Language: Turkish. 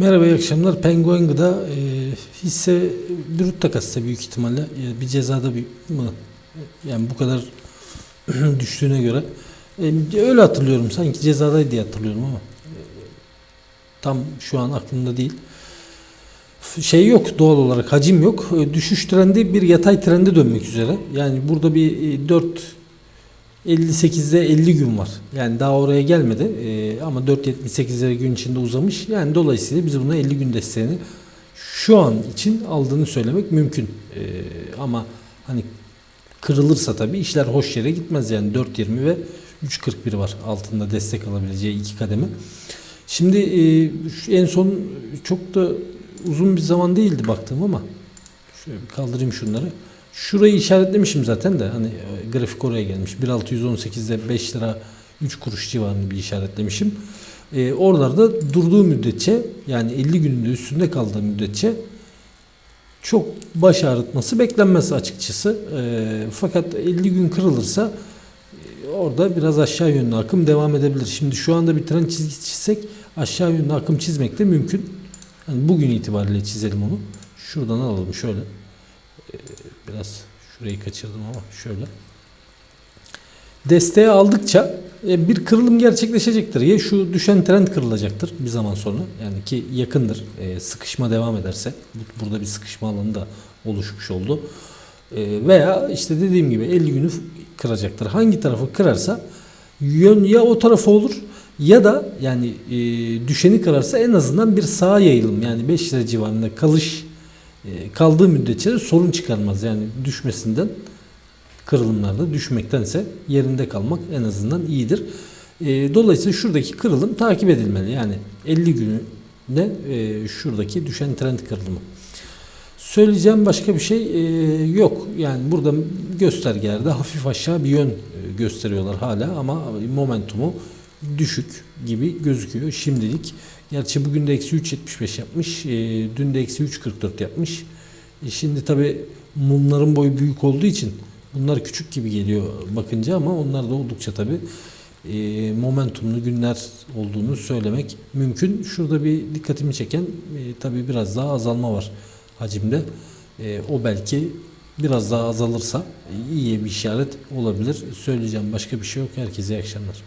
Merhaba iyi akşamlar. Penguin Gıda e, hisse brüt takasında büyük ihtimalle e, bir cezada bir mı? Yani bu kadar düştüğüne göre. E, öyle hatırlıyorum. Sanki cezadaydı diye hatırlıyorum ama e, tam şu an aklımda değil. Şey yok doğal olarak hacim yok. E, düşüş trendi bir yatay trende dönmek üzere. Yani burada bir e, 4 58'de 50 gün var. Yani daha oraya gelmedi. Ee, ama 4.78'lere gün içinde uzamış. Yani dolayısıyla biz buna 50 gün desteğini şu an için aldığını söylemek mümkün. Ee, ama hani kırılırsa tabii işler hoş yere gitmez. Yani 4.20 ve 3.41 var altında destek alabileceği iki kademe. Şimdi e, en son çok da uzun bir zaman değildi baktığım ama şöyle bir kaldırayım şunları. Şurayı işaretlemişim zaten de hani e, grafik oraya gelmiş. 1.618'de 5 lira 3 kuruş civarında bir işaretlemişim. E, oralarda durduğu müddetçe yani 50 günün de üstünde kaldığı müddetçe çok baş ağrıtması beklenmez açıkçası. E, fakat 50 gün kırılırsa e, orada biraz aşağı yönlü akım devam edebilir. Şimdi şu anda bir trend çizgi çizsek aşağı yönlü akım çizmek de mümkün. Yani bugün itibariyle çizelim onu. Şuradan alalım şöyle. Ee, biraz şurayı kaçırdım ama şöyle. Desteği aldıkça e, bir kırılım gerçekleşecektir. Ya şu düşen trend kırılacaktır bir zaman sonra. Yani ki yakındır. E, Sıkışma devam ederse. Bu- Burada bir sıkışma alanı da oluşmuş oldu. E, Veya işte dediğim gibi 50 günü kıracaktır. Hangi tarafı kırarsa yön ya o tarafa olur ya da yani düşeni kırarsa en azından bir sağa yayılım yani 5 lira civarında kalış kaldığı müddetçe de sorun çıkarmaz. Yani düşmesinden kırılımlarda düşmektense yerinde kalmak en azından iyidir. E, dolayısıyla şuradaki kırılım takip edilmeli. Yani 50 günde e, şuradaki düşen trend kırılımı. Söyleyeceğim başka bir şey e, yok. Yani burada göstergelerde hafif aşağı bir yön e, gösteriyorlar hala ama momentumu düşük gibi gözüküyor şimdilik. Gerçi bugün de eksi 3.75 yapmış. dün de eksi 3.44 yapmış. Şimdi tabi mumların boyu büyük olduğu için bunlar küçük gibi geliyor bakınca ama onlar da oldukça tabi e, momentumlu günler olduğunu söylemek mümkün. Şurada bir dikkatimi çeken e, tabi biraz daha azalma var hacimde. E, o belki biraz daha azalırsa e, iyi bir işaret olabilir. Söyleyeceğim başka bir şey yok. Herkese iyi akşamlar.